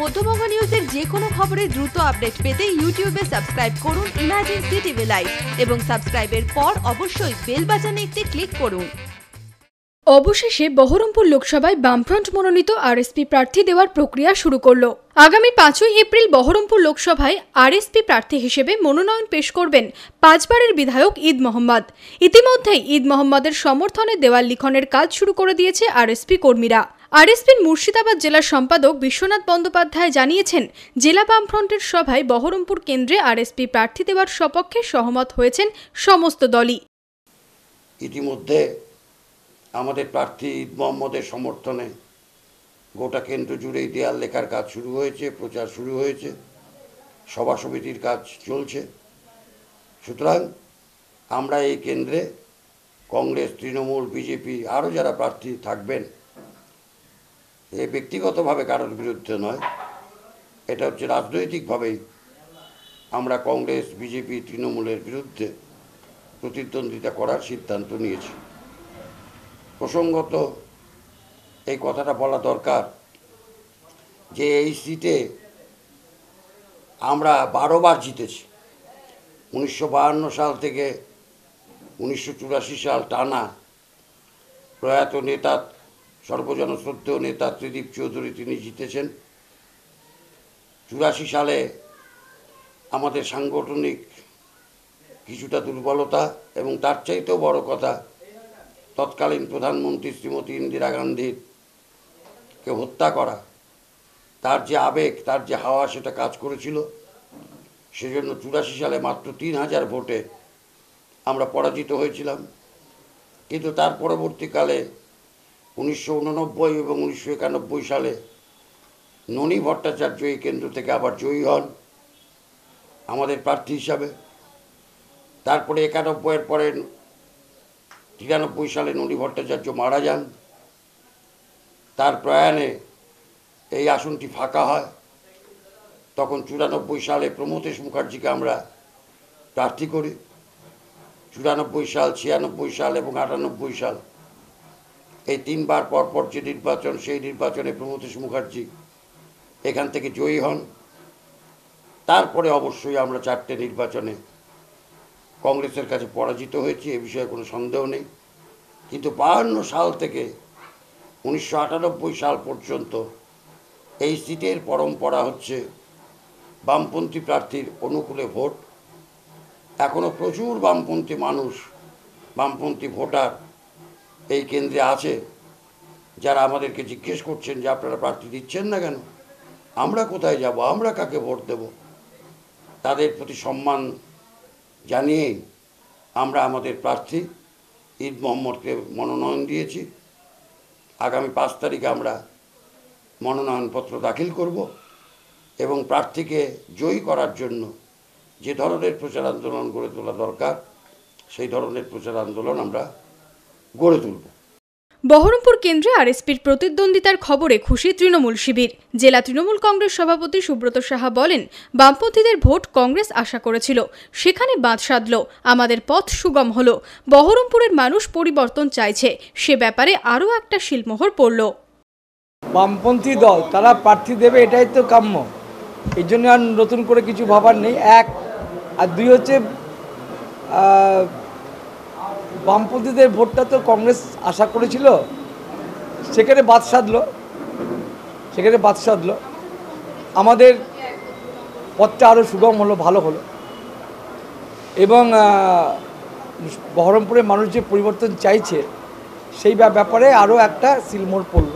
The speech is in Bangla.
মধ্যবঙ্গ নিউজের যে কোনো খবরের দ্রুত আপডেট পেতে ইউটিউবে সাবস্ক্রাইব করুন ইমাজিন সিটিভি লাইভ এবং সাবস্ক্রাইবের পর অবশ্যই বেল বাজানে একটি ক্লিক করুন। অবশেষে বহরমপুর লোকসভায় বামফ্রন্ট মনোনীত আরএসপি প্রার্থী দেওয়ার প্রক্রিয়া শুরু করল। আগামী পাঁচই এপ্রিল বহরমপুর লোকসভায় আরএসপি প্রার্থী হিসেবে মনোনয়ন পেশ করবেন পাঁচবারের বিধায়ক ঈদ মোহাম্মদ। ইতিমধ্যেই ঈদ মোহাম্মদের সমর্থনে দেওয়াল লিখনের কাজ শুরু করে দিয়েছে আরএসপি কর্মীরা। আরএসপির মুর্শিদাবাদ জেলার সম্পাদক বিশ্বনাথ বন্দ্যোপাধ্যায় জানিয়েছেন, জেলা বামফ্রন্টের সভায় বহরমপুর কেন্দ্রে আরএসপি প্রার্থী দেওয়ার সপক্ষে সহমত হয়েছেন সমস্ত দলই। ইতিমধ্যে আমাদের প্রার্থী ঈদ মোহাম্মদের সমর্থনে গোটা কেন্দ্র জুড়েই দেয়াল লেখার কাজ শুরু হয়েছে, প্রচার শুরু হয়েছে, সভা সমিতির কাজ চলছে। সুতরাং আমরা এই কেন্দ্রে কংগ্রেস, তৃণমূল, বিজেপি আরও যারা প্রার্থী থাকবেন এ ব্যক্তিগতভাবে কারোর বিরুদ্ধে নয়। এটা হচ্ছে রাজনৈতিকভাবেই আমরা কংগ্রেস, বিজেপি, তৃণমূলের বিরুদ্ধে প্রতিদ্বন্দ্বিতা করার সিদ্ধান্ত নিয়েছি। প্রসঙ্গত এই কথাটা বলা দরকার যে এই সিটে আমরা বারোবার জিতেছি। উনিশশো সাল থেকে উনিশশো চুরাশি সাল টানা প্রয়াত নেতা সর্বজনশ্রদ্ধেয় নেতা ত্রিদীপ চৌধুরী, তিনি জিতেছেন। চুরাশি সালে আমাদের সাংগঠনিক কিছুটা দুর্বলতা এবং তার চাইতেও বড় কথা, তৎকালীন প্রধানমন্ত্রী শ্রীমতী ইন্দিরা গান্ধীর কে হত্যা করা। তার যে আবেগ, তার যে হাওয়া সেটা কাজ করেছিল। সেজন্য চুরাশি সালে মাত্র তিন হাজার ভোটে আমরা পরাজিত হয়েছিলাম। কিন্তু তার পরবর্তীকালে উনিশশো উননব্বই এবং উনিশশো একানব্বই সালে ননী ভট্টাচার্য এই কেন্দ্র থেকে আবার জয়ী হন, আমাদের প্রার্থী হিসাবে। তারপরে একানব্বইয়ের পরে তিরানব্বই সালে ননী ভট্টাচার্য মারা যান। তার প্রয়াণে এই আসনটি ফাঁকা হয়। তখন চুরানব্বই সালে প্রমথেশ মুখার্জিকে আমরা প্রার্থী করি। চুরানব্বই সাল, ছিয়ানব্বই সাল এবং আটানব্বই সাল এই তিনবার পরপর যে নির্বাচন, সেই নির্বাচনে প্রমথেশ মুখার্জি এখান থেকে জয়ী হন। তারপরে অবশ্যই আমরা চারটে নির্বাচনে কংগ্রেসের কাছে পরাজিত হয়েছি, এ বিষয়ে কোনো সন্দেহ নেই। কিন্তু বাহান্ন সাল থেকে উনিশশো আটানব্বই সাল পর্যন্ত এই সিটের পরম্পরা হচ্ছে বামপন্থী প্রার্থীর অনুকূলে ভোট। এখনও প্রচুর বামপন্থী মানুষ, বামপন্থী ভোটার এই কেন্দ্রে আছে, যারা আমাদেরকে জিজ্ঞেস করছেন যে আপনারা প্রার্থী দিচ্ছেন না কেন? আমরা কোথায় যাব? আমরা কাকে ভোট দেব? তাদের প্রতি সম্মান জানিয়েই আমরা আমাদের প্রার্থী ঈদ মোহাম্মদকে মনোনয়ন দিয়েছি। আগামী পাঁচ তারিখে আমরা মনোনয়নপত্র দাখিল করব এবং প্রার্থীকে জয়ী করার জন্য যে ধরনের প্রচার আন্দোলন গড়ে তোলা দরকার, সেই ধরনের প্রচার আন্দোলন আমরা গড়ে তুলব। বহরমপুর কেন্দ্রে আরএসপির প্রতিদ্বন্দ্বিতার খবরে খুশি তৃণমূল শিবির। জেলা তৃণমূল কংগ্রেস সভাপতি সুব্রত সাহা বলেন বামপন্থীদের ভোট কংগ্রেস আশা করেছিল। সেখানে বাদ সাধল আমাদের পথ সুগম হল। বহরমপুরের মানুষ পরিবর্তন চাইছে। সে ব্যাপারে আরও একটা শিলমোহর পড়ল। বামপন্থী দল তারা প্রার্থী দেবে এটাই তো কাম্য। এই জন্য আর নতুন করে কিছু ভাবার নেই। এক আর দুই হচ্ছে বামপন্থীদের ভোটটা তো কংগ্রেস আশা করেছিল। সেখানে বাদ সাধল। সেখানে বাদ সাধল। আমাদের পথটা আরও সুগম হলো, ভালো হলো। এবং বহরমপুরের মানুষ যে পরিবর্তন চাইছে, সেই ব্যা- ব্যাপারে আরও একটা সিলমোড় পড়ল।